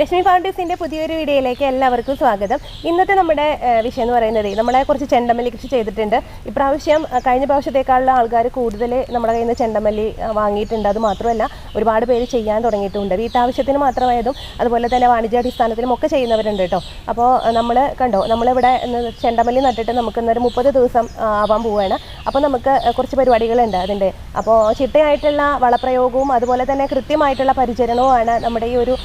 രശ്മി ഫൗണ്ടേഴ്സിന്റെ പുതിയൊരു വീഡിയോയിലേക്ക് എല്ലാവർക്കും സ്വാഗതം. ഇന്നത്തെ നമ്മുടെ വിഷയം എന്ന് പറയുന്നത് നമ്മളെ കുറച്ച് ചെണ്ടമല്ലി കൃഷി ചെയ്തിട്ടുണ്ട്. ഇപ്രാവശ്യം കഴിഞ്ഞ പ്രാവശ്യത്തേക്കാളുള്ള ആൾക്കാർ കൂടുതൽ നമ്മുടെ കയ്യിൽ നിന്ന് ചെണ്ടമല്ലി വാങ്ങിയിട്ടുണ്ട്. അത് മാത്രമല്ല ഒരുപാട് പേര് ചെയ്യാൻ തുടങ്ങിയിട്ടുണ്ട്. വീട്ടാവശ്യത്തിന് മാത്രമായതും അതുപോലെ തന്നെ വാണിജ്യാടിസ്ഥാനത്തിലും ഒക്കെ ചെയ്യുന്നവരുണ്ട് കേട്ടോ. അപ്പോൾ നമ്മൾ കണ്ടോ നമ്മളിവിടെ ചെണ്ടമല്ലി നട്ടിട്ട് നമുക്ക് ഇന്നൊരു മുപ്പത് ദിവസം ആവാൻ പോവുകയാണ് അപ്പോൾ നമുക്ക് കുറച്ച് പരിപാടികളുണ്ട് അതിന്റെ. അപ്പോൾ ചിട്ടയായിട്ടുള്ള വളപ്രയോഗവും അതുപോലെ തന്നെ കൃത്യമായിട്ടുള്ള പരിചരണവുമാണ് നമ്മുടെ ഈ ഒരു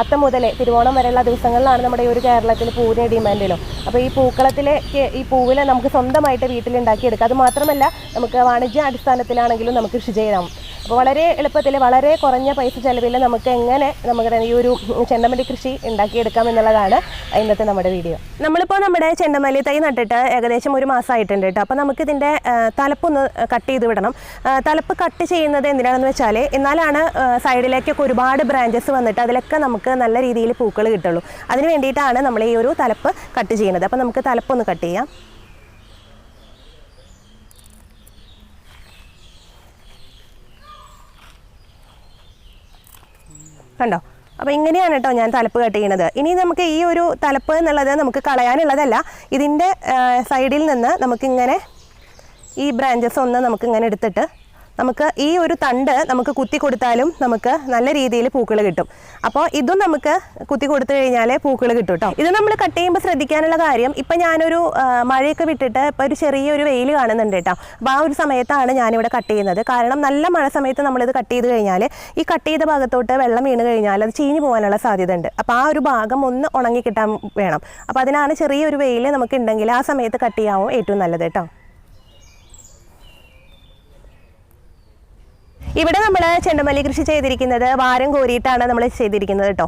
അത്തം മുതലേ തിരുവോണം വരെയുള്ള ദിവസങ്ങളിലാണ് നമ്മുടെ ഈ ഒരു കേരളത്തിൽ പൂവിന് ഡിമാൻഡിലും. അപ്പോൾ ഈ പൂക്കളത്തിലേക്ക് ഈ പൂവിനെ നമുക്ക് സ്വന്തമായിട്ട് വീട്ടിലുണ്ടാക്കിയെടുക്കാം. അത് മാത്രമല്ല നമുക്ക് വാണിജ്യ അടിസ്ഥാനത്തിലാണെങ്കിലും നമുക്ക് കൃഷി ചെയ്യാം. അപ്പോൾ വളരെ എളുപ്പത്തിൽ വളരെ കുറഞ്ഞ പൈസ ചെലവിൽ നമുക്ക് എങ്ങനെ നമ്മുടെ ഈ ഒരു ചെണ്ടമല്ലി കൃഷി ഉണ്ടാക്കിയെടുക്കാം എന്നുള്ളതാണ് ഇന്നത്തെ നമ്മുടെ വീഡിയോ. നമ്മളിപ്പോൾ നമ്മുടെ ചെണ്ടമല്ലി തൈ നട്ടിട്ട് ഏകദേശം ഒരു മാസമായിട്ടുണ്ട് കേട്ടോ. അപ്പോൾ നമുക്കിതിന്റെ തലപ്പൊന്ന് കട്ട് ചെയ്ത് വിടണം. തലപ്പ് കട്ട് ചെയ്യുന്നത് എന്തിനാണെന്ന് വെച്ചാൽ എന്നാലാണ് സൈഡിലേക്കൊക്കെ ഒരുപാട് ബ്രാഞ്ചസ് വന്നിട്ട് അതിലൊക്കെ നമുക്ക് നല്ല രീതിയിൽ പൂക്കൾ കിട്ടുള്ളൂ. അതിന് വേണ്ടിയിട്ടാണ് നമ്മൾ ഈ ഒരു തലപ്പ് കട്ട് ചെയ്യുന്നത്. അപ്പോൾ നമുക്ക് തലപ്പൊന്ന് കട്ട് ചെയ്യാം. കണ്ടോ? അപ്പോൾ ഇങ്ങനെയാണ് കേട്ടോ ഞാൻ തലപ്പ് കട്ട് ചെയ്യണത് ഇനി നമുക്ക് ഈ ഒരു തലപ്പ് എന്നുള്ളത് നമുക്ക് കളയാനുള്ളതല്ല. ഇതിന്റെ സൈഡിൽ നിന്ന് നമുക്കിങ്ങനെ ഈ ബ്രാഞ്ചസ് ഒന്ന് നമുക്കിങ്ങനെ എടുത്തിട്ട് നമുക്ക് ഈ ഒരു തണ്ട് നമുക്ക് കുത്തി കൊടുത്താലും നമുക്ക് നല്ല രീതിയിൽ പൂക്കൾ കിട്ടും. അപ്പോൾ ഇതും നമുക്ക് കുത്തി കൊടുത്തു കഴിഞ്ഞാൽ പൂക്കൾ കിട്ടും കേട്ടോ ഇത് നമ്മൾ കട്ട് ചെയ്യുമ്പോൾ ശ്രദ്ധിക്കാനുള്ള കാര്യം ഇപ്പം ഞാനൊരു മഴയൊക്കെ വിട്ടിട്ട് ഇപ്പോൾ ഒരു ചെറിയൊരു വെയിൽ കാണുന്നുണ്ട് കേട്ടോ അപ്പോൾ ആ ഒരു സമയത്താണ് ഞാനിവിടെ കട്ട് ചെയ്യുന്നത്. കാരണം നല്ല മഴ സമയത്ത് നമ്മളിത് കട്ട് ചെയ്ത് കഴിഞ്ഞാൽ ഈ കട്ട് ചെയ്ത ഭാഗത്തോട്ട് വെള്ളം വീണ് കഴിഞ്ഞാൽ അത് ചീഞ്ഞു പോകാനുള്ള സാധ്യത ഉണ്ട് അപ്പോൾ ആ ഒരു ഭാഗം ഒന്ന് ഉണങ്ങി കിട്ടാൻ വേണം. അപ്പോൾ അതിനാണ് ചെറിയൊരു വെയിൽ നമുക്ക് ഉണ്ടെങ്കിൽ ആ സമയത്ത് കട്ട് ചെയ്യാവും ഏറ്റവും നല്ലത് കേട്ടോ ഇവിടെ നമ്മൾ ചെണ്ടുമല്ലി കൃഷി ചെയ്തിരിക്കുന്നത് വാരം കോരിയിട്ടാണ് നമ്മൾ ചെയ്തിരിക്കുന്നത് കേട്ടോ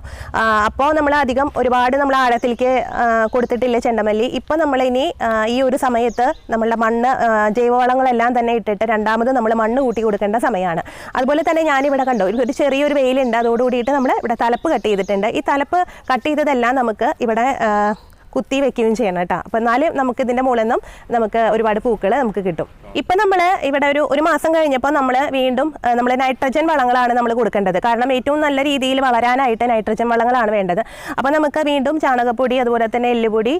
അപ്പോൾ നമ്മൾ അധികം ഒരുപാട് നമ്മൾ ആഴത്തിലേക്ക് കൊടുത്തിട്ടില്ല ചെണ്ടമല്ലി. ഇപ്പോൾ നമ്മൾ ഇനി ഈ ഒരു സമയത്ത് നമ്മളുടെ മണ്ണ് ജൈവവളങ്ങളെല്ലാം തന്നെ ഇട്ടിട്ട് രണ്ടാമത് നമ്മൾ മണ്ണ് കൂട്ടി കൊടുക്കേണ്ട സമയമാണ് അതുപോലെ തന്നെ ഞാനിവിടെ കണ്ടോ ഒരു ചെറിയൊരു വെയിലുണ്ട്. അതോടുകൂടിയിട്ട് നമ്മൾ ഇവിടെ തലപ്പ് കട്ട് ചെയ്തിട്ടുണ്ട്. ഈ തലപ്പ് കട്ട് ചെയ്തതെല്ലാം നമുക്ക് ഇവിടെ കുത്തി വെക്കുകയും ചെയ്യണം കേട്ടോ. അപ്പോൾ എന്നാലും നമുക്ക് ഇതിന്റെ മുകളിൽ നിന്നും നമുക്ക് ഒരുപാട് പൂക്കൾ നമുക്ക് കിട്ടും. ഇപ്പം നമ്മൾ ഇവിടെ ഒരു ഒരു മാസം കഴിഞ്ഞപ്പോൾ നമ്മൾ വീണ്ടും നമ്മൾ നൈട്രജൻ വളങ്ങളാണ് നമ്മൾ കൊടുക്കേണ്ടത്. കാരണം ഏറ്റവും നല്ല രീതിയിൽ വളരാനായിട്ട് നൈട്രജൻ വളങ്ങളാണ് വേണ്ടത്. അപ്പോൾ നമുക്ക് വീണ്ടും ചാണകപ്പൊടി അതുപോലെ തന്നെ എല്ലുപൊടി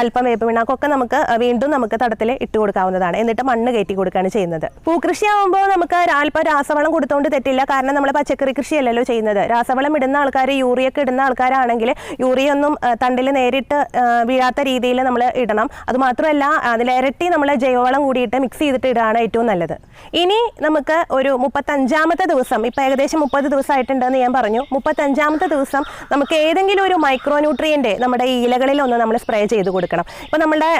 അല്പം വേപ്പ് പിണ്ണാക്കൊക്കെ നമുക്ക് വീണ്ടും നമുക്ക് തടത്തിൽ ഇട്ട് കൊടുക്കാവുന്നതാണ്. എന്നിട്ട് മണ്ണ് കയറ്റി കൊടുക്കുകയാണ് ചെയ്യുന്നത്. പൂക്കൃഷി ആകുമ്പോൾ നമുക്ക് അല്പം രാസവളം കൊടുത്തുകൊണ്ട് തെറ്റില്ല. കാരണം നമ്മൾ പച്ചക്കറി കൃഷിയല്ലല്ലോ ചെയ്യുന്നത്. രാസവളം ഇടുന്ന ആൾക്കാർ യൂറിയൊക്കെ ഇടുന്ന ആൾക്കാരാണെങ്കിൽ യൂറിയൊന്നും തണ്ടിൽ നേരിട്ട് വീഴാത്ത രീതിയിൽ നമ്മൾ ഇടണം. അതുമാത്രമല്ല അതിലിരട്ടി നമ്മൾ ജൈവവളം കൂടിയിട്ട് മിക്സ് ചെയ്തിട്ട് ഇടുകയാണ് ഏറ്റവും നല്ലത്. ഇനി നമുക്ക് ഒരു മുപ്പത്തഞ്ചാമത്തെ ദിവസം ഇപ്പം ഏകദേശം മുപ്പത് ദിവസമായിട്ടുണ്ടെന്ന് ഞാൻ പറഞ്ഞു. മുപ്പത്തഞ്ചാമത്തെ ദിവസം നമുക്ക് ഏതെങ്കിലും ഒരു മൈക്രോ ന്യൂട്രിയന്റ് നമ്മുടെ ഈ ഇലകളിൽ ഒന്ന് നമ്മൾ സ്പ്രേ ചെയ്ത് കൊടുക്കണം. ഇപ്പം നമ്മുടെ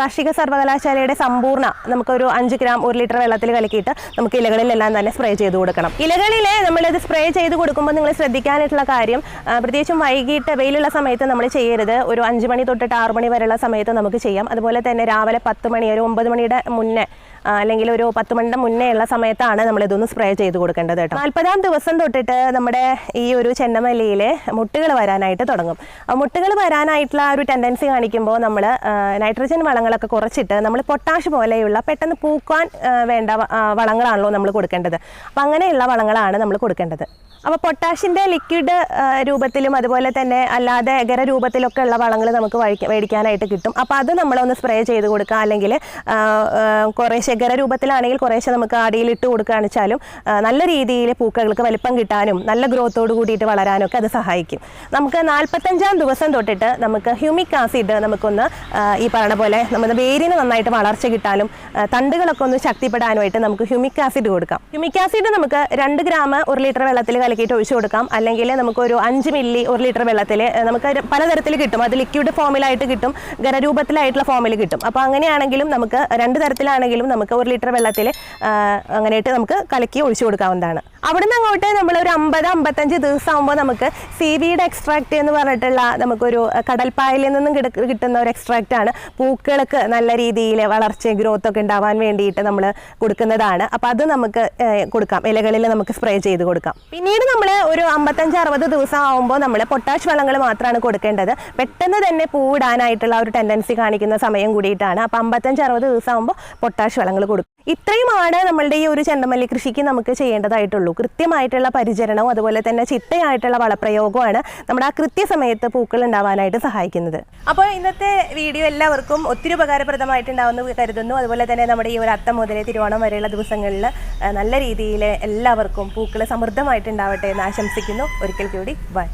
കാർഷിക സർവകലാശാലയുടെ സമ്പൂർണ നമുക്കൊരു അഞ്ച് ഗ്രാം ഒരു ലിറ്റർ വെള്ളത്തിൽ കലക്കിയിട്ട് നമുക്ക് ഇലകളിലെല്ലാം തന്നെ സ്പ്രേ ചെയ്ത് കൊടുക്കണം. ഇലകളിലെ നമ്മളിത് സ്പ്രേ ചെയ്ത് കൊടുക്കുമ്പോൾ നിങ്ങൾ ശ്രദ്ധിക്കാനായിട്ടുള്ള കാര്യം പ്രത്യേകിച്ചും വൈകിട്ട് വെയിലുള്ള സമയത്ത് നമ്മൾ ചെയ്യരുത്. ഒരു അഞ്ച് മണി തൊട്ടിട്ട് ആറ് മണി വരെയുള്ള സമയത്ത് നമുക്ക് ചെയ്യാം. അതുപോലെ തന്നെ രാവിലെ പത്ത് മണി ഒരു ഒമ്പത് മണിയുടെ മുന്നേ അല്ലെങ്കിൽ ഒരു പത്ത് മണിയുടെ മുന്നേ ഉള്ള സമയത്താണ് നമ്മൾ ഇതൊന്ന് സ്പ്രേ ചെയ്ത് കൊടുക്കേണ്ടത് കേട്ടോ. നാൽപ്പതാം ദിവസം തൊട്ടിട്ട് നമ്മുടെ ഈ ഒരു ചെന്നമല്ലിയിൽ മുട്ടുകൾ വരാനായിട്ട് തുടങ്ങും. മുട്ടുകൾ വരാനായിട്ടുള്ള ഒരു ടെൻഡൻസി കാണിക്കുമ്പോൾ നമ്മൾ നൈട്രജൻ വളങ്ങളൊക്കെ കുറച്ചിട്ട് നമ്മൾ പൊട്ടാഷ് പോലെയുള്ള പെട്ടെന്ന് പൂക്കാൻ വേണ്ട വളങ്ങളാണല്ലോ നമ്മൾ കൊടുക്കേണ്ടത്. അപ്പം അങ്ങനെയുള്ള വളങ്ങളാണ് നമ്മൾ കൊടുക്കേണ്ടത്. അപ്പോൾ പൊട്ടാഷിന്റെ ലിക്വിഡ് രൂപത്തിലും അതുപോലെ തന്നെ അല്ലാതെ എഗര രൂപത്തിലൊക്കെ ഉള്ള വളങ്ങൾ നമുക്ക് മേടിക്കാനായിട്ട് കിട്ടും. അപ്പോൾ അത് നമ്മളൊന്ന് സ്പ്രേ ചെയ്ത് കൊടുക്കുക അല്ലെങ്കിൽ കുറേശ്ശെ എഗര രൂപത്തിലാണെങ്കിൽ കുറേശ്ശെ നമുക്ക് അടിയിൽ ഇട്ട് കൊടുക്കുകയാണെന്ന് വെച്ചാലും നല്ല രീതിയിൽ പൂക്കൾക്ക് വലിപ്പം കിട്ടാനും നല്ല ഗ്രോത്തോട് കൂടിയിട്ട് വളരാനൊക്കെ അത് സഹായിക്കും. നമുക്ക് നാൽപ്പത്തഞ്ചാം ദിവസം തൊട്ടിട്ട് നമുക്ക് ഹ്യൂമിക് ആസിഡ് നമുക്കൊന്ന് ഈ പറഞ്ഞ പോലെ നമ്മുടെ വേരിന് നന്നായിട്ട് വളർച്ച കിട്ടാനും തണ്ടുകളൊക്കെ ഒന്ന് ശക്തിപ്പെടാനുമായിട്ട് നമുക്ക് ഹ്യൂമിക് ആസിഡ് കൊടുക്കാം. ഹ്യൂമിക് ആസിഡ് നമുക്ക് രണ്ട് ഗ്രാം ഒരു ലിറ്റർ വെള്ളത്തിൽ കലക്കിയിട്ട് ഒഴിച്ചു കൊടുക്കാം. അല്ലെങ്കിൽ നമുക്കൊരു അഞ്ച് മില്ലി ഒരു ലിറ്റർ വെള്ളത്തിൽ നമുക്ക് പലതരത്തിൽ കിട്ടും. അത് ലിക്വിഡ് ഫോമിലായിട്ട് കിട്ടും ഖരരൂപത്തിലായിട്ടുള്ള ഫോമിൽ കിട്ടും. അപ്പോൾ അങ്ങനെയാണെങ്കിലും നമുക്ക് രണ്ട് തരത്തിലാണെങ്കിലും നമുക്ക് ഒരു ലിറ്റർ വെള്ളത്തിൽ അങ്ങനെയായിട്ട് നമുക്ക് കലക്കി ഒഴിച്ചു കൊടുക്കാവുന്നതാണ്. അവിടുന്ന് അങ്ങോട്ട് നമ്മൾ ഒരു അമ്പത് അമ്പത്തഞ്ച് ദിവസമാകുമ്പോൾ നമുക്ക് സി വിയുടെ എക്സ്ട്രാക്ട് എന്ന് പറഞ്ഞിട്ടുള്ള നമുക്കൊരു കടൽപ്പായലിൽ നിന്നും കിട- കിട്ടുന്ന ഒരു എക്സ്ട്രാക്റ്റ് ആണ്. പൂക്കൾക്ക് നല്ല രീതിയിൽ വളർച്ച ഗ്രോത്ത് ഒക്കെ ഉണ്ടാവാൻ വേണ്ടിയിട്ട് നമ്മൾ കൊടുക്കുന്നതാണ്. അപ്പോൾ അത് നമുക്ക് കൊടുക്കാം. ഇലകളിൽ നമുക്ക് സ്പ്രേ ചെയ്ത് കൊടുക്കാം. പിന്നീട് നമ്മൾ ഒരു അമ്പത്തഞ്ച് അറുപത് ദിവസം ആകുമ്പോൾ നമ്മൾ പൊട്ടാഷ് വളങ്ങൾ മാത്രമാണ് കൊടുക്കേണ്ടത്. പെട്ടെന്ന് തന്നെ പൂവിടാനായിട്ടുള്ള ഒരു ടെൻഡൻസി കാണിക്കുന്ന സമയം കൂടിയിട്ടാണ്. അപ്പോൾ അമ്പത്തഞ്ച് അറുപത് ദിവസം ആകുമ്പോൾ പൊട്ടാഷ് വളങ്ങൾ കൊടുക്കും. ഇത്രയുമാണ് നമ്മളുടെ ഈ ഒരു ചെണ്ടമല്ലി കൃഷിക്ക് നമുക്ക് ചെയ്യേണ്ടതായിട്ടുള്ളൂ. കൃത്യമായിട്ടുള്ള പരിചരണവും അതുപോലെ തന്നെ ചിട്ടയായിട്ടുള്ള വളപ്രയോഗമാണ് നമ്മുടെ ആ കൃത്യസമയത്ത് പൂക്കൾ ഉണ്ടാവാനായിട്ട് സഹായിക്കുന്നത്. അപ്പോൾ ഇന്നത്തെ വീഡിയോ എല്ലാവർക്കും ഒത്തിരി ഉപകാരപ്രദമായിട്ടുണ്ടാവുമെന്ന് കരുതുന്നു. അതുപോലെ തന്നെ നമ്മുടെ ഈ ഒരു അത്തം മുതൽ തിരുവോണം വരെയുള്ള ദിവസങ്ങളിൽ നല്ല രീതിയിൽ എല്ലാവർക്കും പൂക്കൾ സമൃദ്ധമായിട്ടുണ്ടാവട്ടെ എന്ന് ആശംസിക്കുന്നു. ഒരിക്കൽ കൂടി ബൈ.